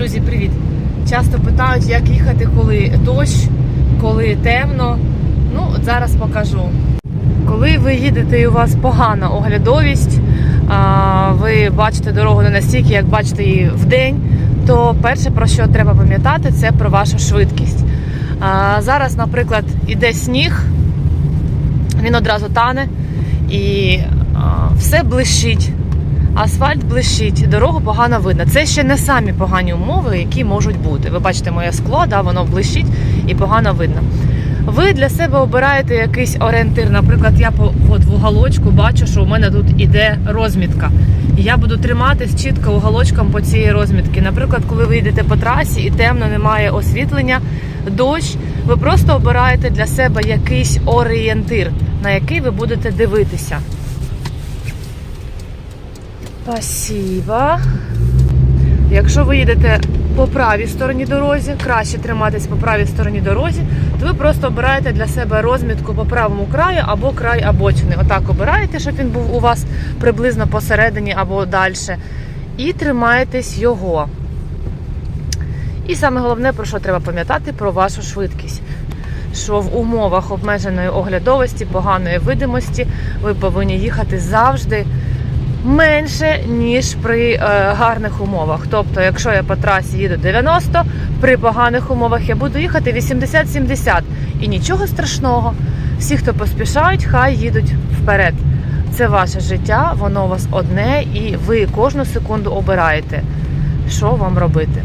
Друзі, привіт! Часто питають, як їхати, коли дощ, коли темно. Ну, от зараз покажу. Коли ви їдете і у вас погана оглядовість, ви бачите дорогу не настільки, як бачите її вдень, то перше, про що треба пам'ятати, це про вашу швидкість. Зараз, наприклад, іде сніг, він одразу тане і все блищить. Асфальт блищить, дорогу погано видно. Це ще не самі погані умови, які можуть бути. Ви бачите моє скло, да, воно блищить і погано видно. Ви для себе обираєте якийсь орієнтир. Наприклад, я по от в уголочку бачу, що у мене тут іде розмітка. Я буду триматись чітко уголочком по цій розмітці. Наприклад, коли ви йдете по трасі і темно, немає освітлення, дощ, ви просто обираєте для себе якийсь орієнтир, на який ви будете дивитися. Спасибо. Якщо ви їдете по правій стороні дорозі, краще триматись по правій стороні дорозі, то ви просто обираєте для себе розмітку по правому краю або край обочини. Отак обираєте, щоб він був у вас приблизно посередині або далі. І тримаєтесь його. І саме головне, про що треба пам'ятати, про вашу швидкість. Що в умовах обмеженої оглядовості, поганої видимості, ви повинні їхати завжди менше, ніж при е, гарних умовах. Тобто, якщо я по трасі їду 90, при поганих умовах я буду їхати 80-70. І нічого страшного. Всі, хто поспішають, хай їдуть вперед. Це ваше життя, воно у вас одне, і ви кожну секунду обираєте, що вам робити.